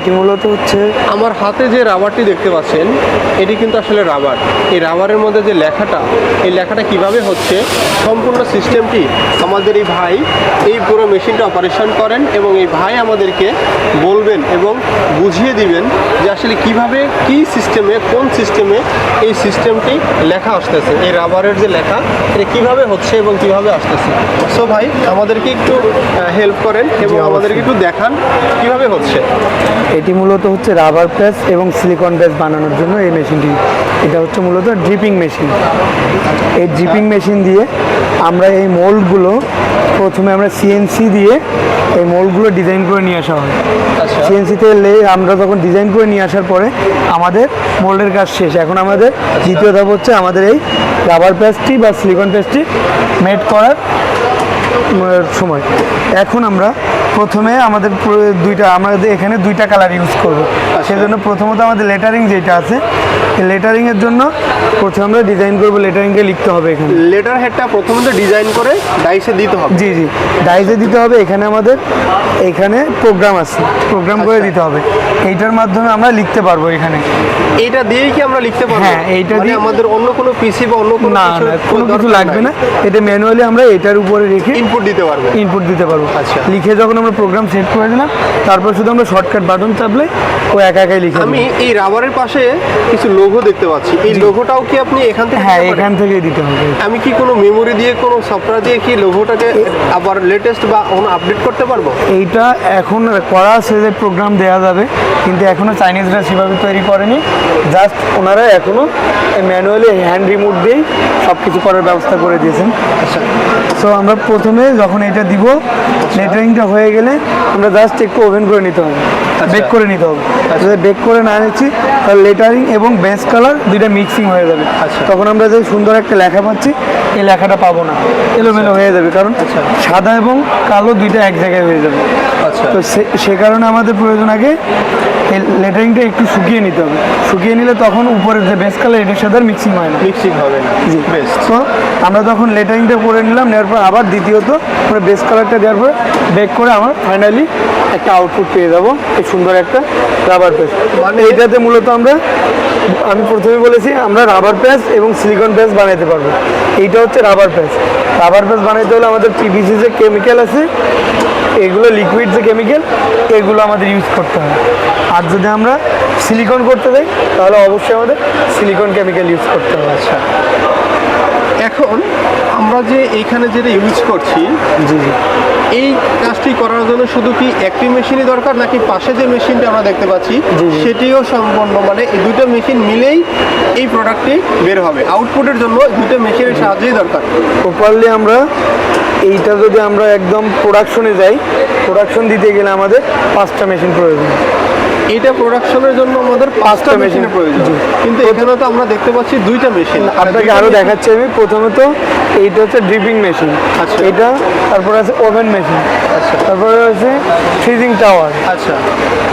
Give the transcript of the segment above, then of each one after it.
এটি মূলত হচ্ছে আমার হাতে যে রাবারটি দেখতে পাচ্ছেন এটি কিন্তু আসলে রাবার। এই রাবারের মধ্যে যে লেখাটা এই লেখাটা কীভাবে হচ্ছে সম্পূর্ণ সিস্টেমটি আমাদের এই ভাই এই পুরো মেশিনটা অপারেশন করেন এবং এই ভাই আমাদেরকে বলবেন এবং বুঝিয়ে দিবেন যে আসলে কীভাবে কি সিস্টেমে কোন সিস্টেমে এই সিস্টেমটি লেখা আসতেছে এই রাবারের যে লেখা এটা কীভাবে হচ্ছে এবং কীভাবে আসতেছে। সো ভাই আমাদেরকে একটু হেল্প করেন এবং আমাদেরকে একটু দেখান কীভাবে হচ্ছে। এটি মূলত হচ্ছে রাবার প্রেস এবং সিলিকন প্রেস বানানোর জন্য এই মেশিনটি। এটা হচ্ছে মূলত ড্রিপিং মেশিন। এই ড্রিপিং মেশিন দিয়ে আমরা এই মোল্ডগুলো প্রথমে আমরা সিএনসি দিয়ে এই মোল্ডগুলো ডিজাইন করে নিয়ে আসা হয়। আচ্ছা। সিএনসিতে এলে আমরা যখন ডিজাইন করে নিয়ে আসার পরে আমাদের মোল্ডের কাজ শেষ। এখন আমাদের দ্বিতীয় ধাপ হচ্ছে আমাদের এই রাবার পেস্টটি বা সিলিকন পেস্টটি মেড করার সময়। এখন আমরা প্রথমে আমাদের প্র- দুইটা আমাদের এখানে দুইটা কালার ইউজ করব। সেজন্য প্রথমত আমাদের লেটারিং যেটা আছে এই লেটারিংয়ের জন্য প্রথমে আমরা ডিজাইন করব লেটারিংকে লিখতে হবে এখানে। লেটার হেডটা প্রথমত ডিজাইন করে ডাইসে দিতে হবে। জি জি। ডাইসে দিতে হবে এখানে আমাদের এখানে প্রোগ্রাম আছে প্রোগ্রাম করে আচ্ছা। দিতে হবে। এইটার মাধ্যমে আমরা লিখতে পারব এখানে। এইটা দিয়েই কি আমরা লিখতে পারব? হ্যাঁ, এইটা মানে দিয়ে- আমাদের অন্য কোনো পিসি বা অন্য কোনো না না কোনো কিছু লাগবে না। এটা ম্যানুয়ালি আমরা এটার উপরে রেখে ইনপুট দিতে পারব। ইনপুট দিতে পারব। আচ্ছা। লিখে যখন আমরা প্রোগ্রাম সেট করে দিলাম। তারপর শুধু আমরা শর্টকাট বাটন চাপলে ও একা একাই লিখে আমি এই রাবারের পাশে কিছু লোগো দেখতে পাচ্ছি। এই লোগোটাও কি আপনি এখান থেকে হ্যাঁ এখান থেকেই দিতে হবে। আমি কি কোনো মেমোরি দিয়ে কোনো সফটওয়্যার দিয়ে কি লোগোটাকে আবার লেটেস্ট বা আপডেট করতে পারব? এইটা এখন করা আছে যে প্রোগ্রাম দেওয়া যাবে কিন্তু এখনও চাইনিজরা সেভাবে তৈরি করেনি। জাস্ট ওনারা এখনও ম্যানুয়ালি হ্যান্ড রিমোট দিয়েই সব কিছু করার ব্যবস্থা করে দিয়েছেন। আচ্ছা। সো আমরা প্রথমে যখন এটা দিব লেটারিংটা হয়ে গেলে আমরা জাস্ট একটু ওভেন করে নিতে হবে বেক করে নিতে হবে। যদি বেক করে না নিচ্ছি তাহলে লেটারিং এবং বেস কালার দুইটা মিক্সিং হয়ে যাবে। আচ্ছা। তখন আমরা যে সুন্দর একটা লেখা পাচ্ছি এই লেখাটা পাবো না। এলোমেলো হয়ে যাবে কারণ আচ্ছা। সাদা এবং কালো দুইটা এক জায়গায় হয়ে যাবে। আচ্ছা। তো সে- সে কারণে আমাদের প্রয়োজন আগে এই লেটারিংটা একটু শুকিয়ে নিতে হবে। শুকিয়ে নিলে তখন উপরের যে বেস কালার এটার সাথে মিক্সিং হয় না। মিক্সিং হবে না। জি। বেস্ট তো আমরা তখন লেটারিংটা করে নিলাম নেওয়ার পর আবার দ্বিতীয়ত আমরা বেস কালারটা দেওয়ার পর বেক করে আমরা ফাইনালি একটা আউটপুট পেয়ে যাব। সুন্দর একটা রাবার পেস্ট মানে এটাতে মূলত আমরা আমি প্রথমে বলেছি আমরা রাবার পেস্ট এবং সিলিকন পেস্ট বানাইতে পারব। এইটা হচ্ছে রাবার পেস্ট রাবার পেস্ট বানাইতে হলে আমাদের পিভিসি যে কেমিক্যাল আছে এগুলো লিকুইড যে কেমিক্যাল এগুলো আমাদের ইউজ করতে হয়। আর যদি আমরা সিলিকন করতে যাই তাহলে অবশ্যই আমাদের সিলিকন কেমিক্যাল ইউজ করতে হবে। আচ্ছা। এখন আমরা যে এইখানে যেটা ইউজ করছি জি জি। এই কাজটি করার জন্য শুধু কি একটি মেশিনই দরকার নাকি পাশে যে মেশিনটা আমরা দেখতে পাচ্ছি। সেটিও সম্পন্ন মানে এই দুটো মেশিন মিলেই এই প্রোডাক্টটি বের হবে। আউটপুটের জন্য দুটো মেশিনের সাহায্যেই দরকার। প্রপারলি আমরা এইটা যদি আমরা একদম প্রোডাকশনে যাই প্রোডাকশন দিতে গেলে আমাদের পাঁচটা মেশিন প্রয়োজন। এটা প্রোডাকশনের জন্য আমাদের পাঁচটা মেশিনের প্রয়োজন। কিন্তু এখানে তো আমরা দেখতে পাচ্ছি দুইটা মেশিন আপনাকে আরও দেখাচ্ছি আমি। প্রথমত এইটা হচ্ছে ড্রিপিং মেশিন আচ্ছা। এটা তারপরে আছে ওভেন মেশিন আচ্ছা। তারপরে আছে ফ্রিজিং টাওয়ার আচ্ছা।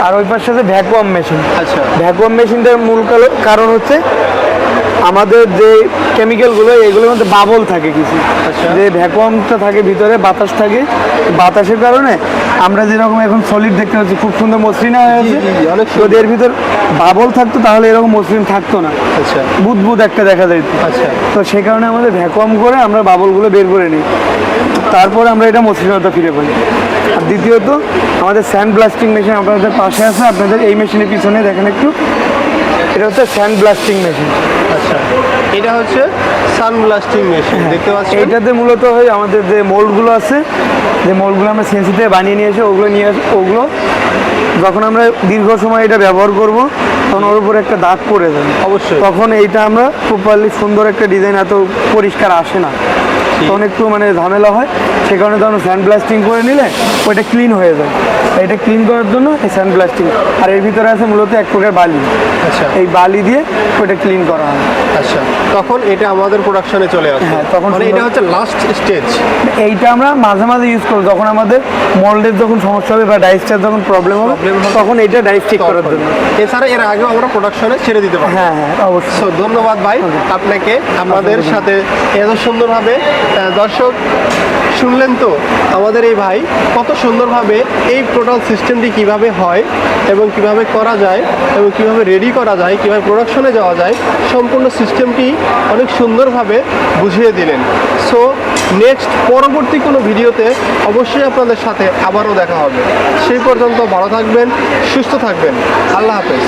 আর ওই পাশে আছে ভ্যাকুয়াম মেশিন আচ্ছা। ভ্যাকুয়াম মেশিনটার মূল কারণ হচ্ছে আমাদের যে কেমিক্যালগুলো এগুলোর মধ্যে বাবল থাকে কিছু। আচ্ছা। যে ভ্যাকুয়ামটা থাকে ভিতরে বাতাস থাকে। বাতাসের কারণে আমরা যেরকম এখন সলিড দেখতে পাচ্ছি খুব সুন্দর মসৃণ হয়ে আছে যদি এর ভিতর বাবল থাকতো তাহলে এরকম মসৃণ থাকতো না। আচ্ছা। বুদবুদ একটা দেখা যেত আচ্ছা। তো সেই কারণে আমাদের ভ্যাকুয়াম করে আমরা বাবলগুলো বের করে নিই। তারপরে আমরা এটা মসৃণতা ফিরে পাই। আর দ্বিতীয়ত আমাদের স্যান্ড ব্লাস্টিং মেশিন আপনাদের পাশে আছে। আপনাদের এই মেশিনের পিছনে দেখেন একটু। এটা হচ্ছে স্যান্ড ব্লাস্টিং মেশিন আচ্ছা এটা হচ্ছে সানব্লাস্টিং মেশিন দেখতে পাচ্ছেন? এটাতে মূলত হয় আমাদের যে মোল্ডগুলো আছে যে মোল্ডগুলো আমরা সেন্সি থেকে বানিয়ে নিয়ে এসে ওগুলো নিয়ে ওগুলো যখন আমরা দীর্ঘ সময় এটা ব্যবহার করব তখন ওর উপরে একটা দাগ পড়ে যাবে। অবশ্যই। তখন এইটা আমরা প্রপারলি সুন্দর একটা ডিজাইন এত পরিষ্কার আসে না। তখন একটু মানে ঝামেলা হয় সে কারণে তখন স্যান্ড ব্লাস্টিং করে নিলে ওইটা ক্লিন হয়ে যায়। এটা ক্লিন করার জন্য এই স্যান্ড ব্লাস্টিং আর এর ভিতরে আছে মূলত এক প্রকার বালি। আচ্ছা। এই বালি দিয়ে ওইটা ক্লিন করা হয়। আচ্ছা তখন এটা আমাদের প্রোডাকশনে চলে আসে। হ্যাঁ, তখন মানে এটা হচ্ছে লাস্ট স্টেজ এইটা আমরা মাঝে মাঝে ইউজ করি যখন আমাদের মোল্ডের যখন সমস্যা হবে বা ডাইসটার যখন প্রবলেম হবে তখন এটা ডাইস ঠিক করার জন্য। এছাড়া এর আগেও আমরা প্রোডাকশনে ছেড়ে দিতে পারি। হ্যাঁ হ্যাঁ অবশ্যই। ধন্যবাদ ভাই। আপনাকে আমাদের সাথে এত সুন্দরভাবে দর্শক, শুনলেন তো আমাদের এই ভাই কত সুন্দরভাবে এই টোটাল সিস্টেমটি কীভাবে হয় এবং কীভাবে করা যায় এবং কীভাবে রেডি করা যায়, কীভাবে প্রোডাকশনে যাওয়া যায়, সম্পূর্ণ সিস্টেমটি অনেক সুন্দরভাবে বুঝিয়ে দিলেন। সো নেক্সট পরবর্তী কোনো ভিডিওতে অবশ্যই আপনাদের সাথে আবারও দেখা হবে। সেই পর্যন্ত ভালো থাকবেন, সুস্থ থাকবেন। আল্লাহ হাফেজ।